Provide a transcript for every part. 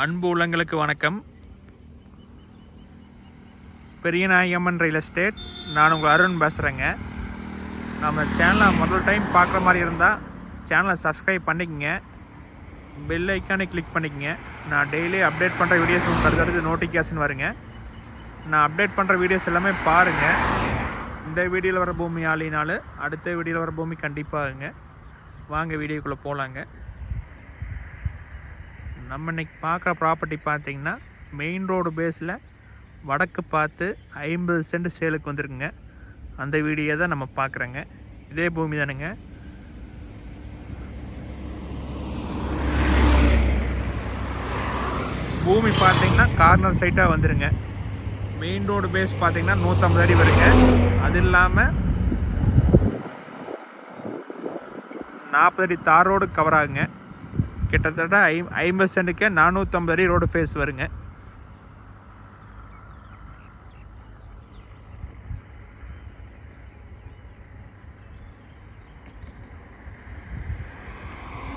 அன்பு உள்ளங்களுக்கு வணக்கம். பெரியநாயகம்மன் ரியல் எஸ்டேட் நான் உங்கள் அருண் பேசுகிறேங்க நம்ம சேனலை முதல் டைம் பார்க்குற மாதிரி இருந்தால் சேனலை சப்ஸ்கிரைப் பண்ணிக்கங்க. பெல் ஐக்கானே கிளிக் பண்ணிக்கங்க. நான் டெய்லி அப்டேட் பண்ணுற வீடியோஸ் உங்களுக்கு அடுத்தடுத்து நோட்டிஃபிகேஷன் வருங்க. நான் அப்டேட் பண்ணுற வீடியோஸ் எல்லாமே பாருங்கள் இந்த வீடியோவில் வர பூமி ஆளினாலும் அடுத்த வீடியோவில் வர பூமி கண்டிப்பாகுங்க. வாங்க வீடியோக்குள்ளே போகலாங்க நம்ம இன்னைக்கு பார்க்குற ப்ராப்பர்ட்டி பார்த்தீங்கன்னா மெயின் ரோடு பேஸில் வடக்கு பார்த்து ஐம்பது சென்ட் சேலுக்கு வந்திருக்குங்க. அந்த வீடியோ தான் நம்ம பார்க்குறோங்க. இதே பூமி தானுங்க. பூமி பார்த்தீங்கன்னா கார்னர் சைட்டாக வந்துருங்க. மெயின் ரோடு பேஸ் பார்த்தீங்கன்னா நூற்றம்பது அடி வருங்க. அது இல்லாமல் நாற்பது அடி தார் ரோடு கவர் ஆகுங்க. கிட்டத்தட்ட ஐ ஐம்பது சென்ட்டுக்கே நானூற்றம்பது அடி ரோடு ஃபேஸ் வருங்க.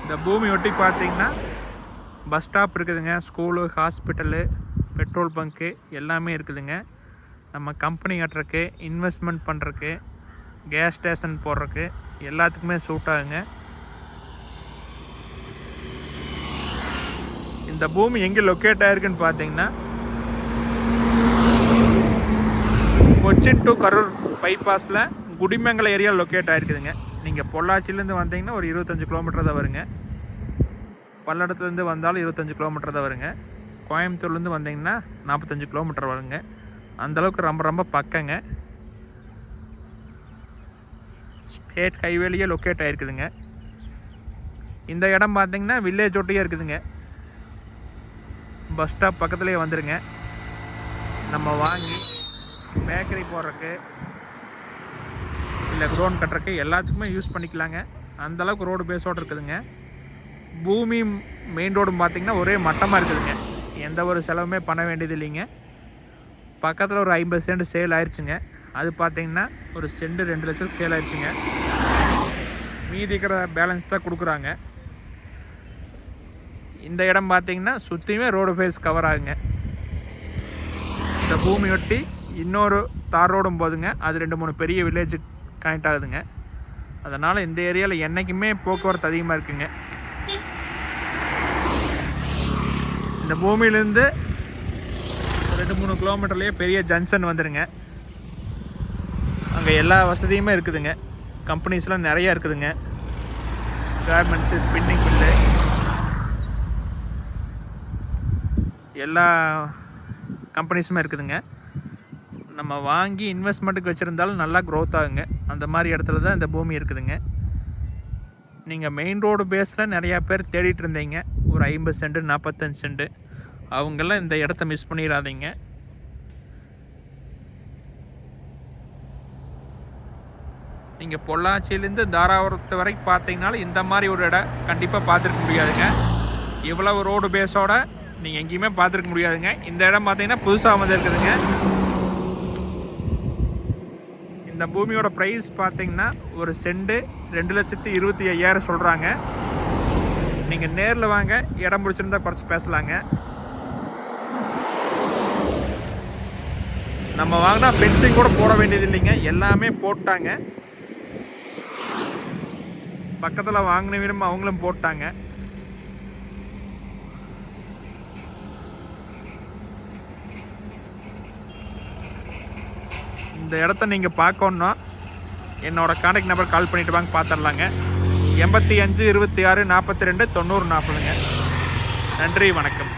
இந்த பூமி ஒட்டி பார்த்தீங்கன்னா பஸ் ஸ்டாப் இருக்குதுங்க. ஸ்கூலு ஹாஸ்பிட்டலு பெட்ரோல் பங்க்கு எல்லாமே இருக்குதுங்க. நம்ம கம்பெனி கட்டுறக்கு இன்வெஸ்ட்மெண்ட் பண்ணுறக்கு கேஸ் ஸ்டேஷன் போடுறக்கு எல்லாத்துக்குமே சூட் ஆகுங்க. இந்த பூமி எங்கே லொக்கேட் ஆயிருக்குன்னு பார்த்தீங்கன்னா கொச்சின் டு கரூர் பைபாஸில் குடிமங்கலம் ஏரியா லொக்கேட் ஆயிருக்குதுங்க. நீங்கள் பொள்ளாச்சிலேருந்து வந்தீங்கன்னா ஒரு இருபத்தஞ்சி கிலோமீட்டர் தான் வருங்க. பல்லடத்துலேருந்து வந்தாலும் இருபத்தஞ்சி கிலோமீட்டர் தான் வருங்க. கோயம்புத்தூர்லேருந்து வந்தீங்கன்னா நாற்பத்தஞ்சு கிலோமீட்டர் வருங்க. அந்தளவுக்கு ரொம்ப ரொம்ப பக்கங்க. ஸ்டேட் ஹைவேலேயே லொக்கேட் ஆகிருக்குதுங்க இந்த இடம் பார்த்தீங்கன்னா வில்லேஜ் ஒட்டியே இருக்குதுங்க. பஸ் ஸ்டாப் பக்கத்துலேயே வந்துடுங்க நம்ம வாங்கி பேக்கரி போடுறக்கு இல்லை க்ரோன் கட்டுறக்கு எல்லாத்துக்குமே யூஸ் பண்ணிக்கலாங்க. அந்தளவுக்கு ரோடு பேஸோடு இருக்குதுங்க. பூமி மெயின் ரோடும் பார்த்திங்கன்னா ஒரே மட்டமாக இருக்குதுங்க. எந்த ஒரு செலவுமே பண்ண வேண்டியது இல்லைங்க. பக்கத்தில் ஒரு ஐம்பது சென்ட் சேல் ஆயிடுச்சுங்க அது பார்த்தீங்கன்னா ஒரு சென்ட் ரெண்டு லட்சத்துக்கு சேல் ஆயிடுச்சுங்க மீதி இருக்கிற பேலன்ஸ் தான் கொடுக்குறாங்க. இந்த இடம் பார்த்தீங்கன்னா சுற்றியுமே ரோடு ஃபேஸ் கவர் ஆகுங்க. இந்த பூமி ஒட்டி இன்னொரு தார் ரோடும் போதுங்க அது ரெண்டு மூணு பெரிய வில்லேஜ் கனெக்ட் ஆகுதுங்க. அதனால் இந்த ஏரியாவில் என்றைக்குமே போக்குவரத்து அதிகமாக இருக்குங்க. இந்த பூமியிலேருந்து ரெண்டு மூணு கிலோமீட்டர்லேயே பெரிய ஜங்ஷன் வந்துடுங்க அங்கே எல்லா வசதியுமே இருக்குதுங்க. கம்பெனிஸ்லாம் நிறையா இருக்குதுங்க. கார்மெண்ட்ஸு ஸ்பின்னிங் மில்லு எல்லா கம்பெனிஸுமே இருக்குதுங்க. நம்ம வாங்கி இன்வெஸ்ட்மெண்ட்டுக்கு வச்சுருந்தாலும் நல்லா க்ரோத் ஆகுங்க. அந்த மாதிரி இடத்துல தான் இந்த பூமி இருக்குதுங்க. நீங்கள் மெயின் ரோடு பேஸில் நிறையா பேர் தேடிட்டு இருந்தீங்க. ஒரு ஐம்பது சென்ட் நாற்பத்தஞ்சு சென்ட். அவங்கெல்லாம் இந்த இடத்த மிஸ் பண்ணிடாதீங்க. நீங்கள் பொள்ளாச்சியிலேருந்து தாராபுரத்து வரைக்கும் பார்த்தீங்கனாலும் இந்த மாதிரி ஒரு இடம் கண்டிப்பாக பார்த்துருக்க முடியாதுங்க. இவ்வளவு ரோடு பேஸோட நீங்கள் எங்கேயுமே பார்த்துருக்க முடியாதுங்க. இந்த இடம் பார்த்தீங்கன்னா புதுசாக வந்துருக்குதுங்க. இந்த பூமியோட ப்ரைஸ் பார்த்தீங்கன்னா ஒரு செண்டு ரெண்டு லட்சத்தி இருபத்தி ஐயாயிரம் சொல்கிறாங்க நீங்கள் நேரில் வாங்க இடம் பிடிச்சிருந்தா குறைச்சி பேசலாங்க. நம்ம வாங்கினா ஃபென்சிங் கூட போட வேண்டியது இல்லைங்க. எல்லாமே போட்டாங்க. பக்கத்தில் வாங்கின விரும்ப அவங்களும் போட்டாங்க. இந்த இடத்த நீங்கள் பார்க்கணுன்னா என்னோட கான்டாக்ட் நம்பர் கால் பண்ணிட்டு வாங்க பார்த்துடலாங்க எண்பத்தி அஞ்சு இருபத்தி ஆறு நாற்பத்தி ரெண்டு தொண்ணூறு நாற்பதுங்க. நன்றி வணக்கம்.